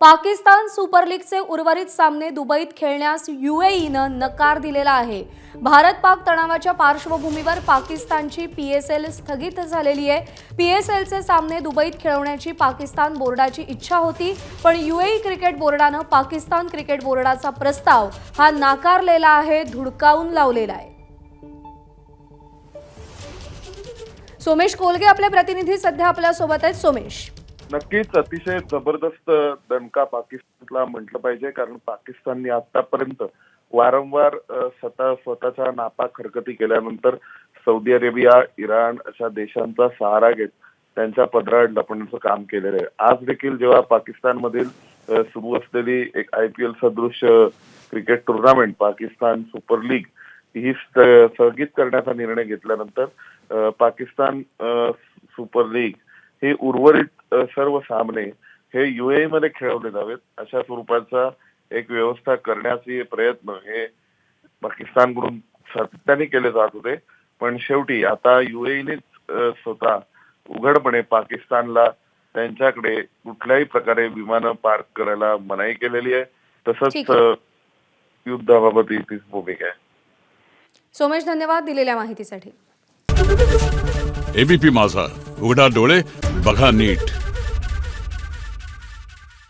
Pakistan super लीगचे उर्वरित सामने दुबईत खेळण्यास युएईनं नकार दिलेला आहे. भारत पाक तणावाच्या पार्श्वभूमीवर पाकिस्तानची पी एस एल स्थगित झालेली आहे. पी एस एलचे सामने दुबईत खेळवण्याची पाकिस्तान बोर्डाची इच्छा होती पण युएई क्रिकेट बोर्डानं पाकिस्तान क्रिकेट बोर्डाचा प्रस्ताव हा नाकारलेला आहे धुडकावून लावलेला आहे. सोमेश कोलगे आपले प्रतिनिधी सध्या आपल्यासोबत आहेत. सोमेश. नक्कीच अतिशय जबरदस्त दणका पाकिस्तानला म्हटलं पाहिजे कारण पाकिस्तानने आतापर्यंत वारंवार स्वतः स्वतःच्या नापाक हरकती केल्यानंतर सौदी अरेबिया इराण अशा देशांचा सहारा घेत त्यांच्या पदराड लपण्याचं काम केलेलं आहे. आज देखील जेव्हा पाकिस्तानमधील सुरू असलेली एक आय पी एल सदृश cricket tournament Pakistan super league ही स्थगित करण्याचा निर्णय घेतल्यानंतर पाकिस्तान सुपर लीग हे उर्वरित सर्व सामने हे युए मध्ये खेळवले जावेत. अशा स्वरूपाचा एक व्यवस्था करण्याचे प्रयत्न हे पाकिस्तानकडून सातत्याने केले जात होते. पण शेवटी आता युएईनेच स्वतः उघडपणे पाकिस्तानला त्यांच्याकडे कुठल्याही प्रकारे विमानं पार्क करायला मनाई केलेली आहे. तसंच युद्धाबाबत तीच भूमिका आहे. सोमेश धन्यवाद दिलेल्या माहितीसाठी. एबीपी माझा. उघडा डोळे बघा नीट.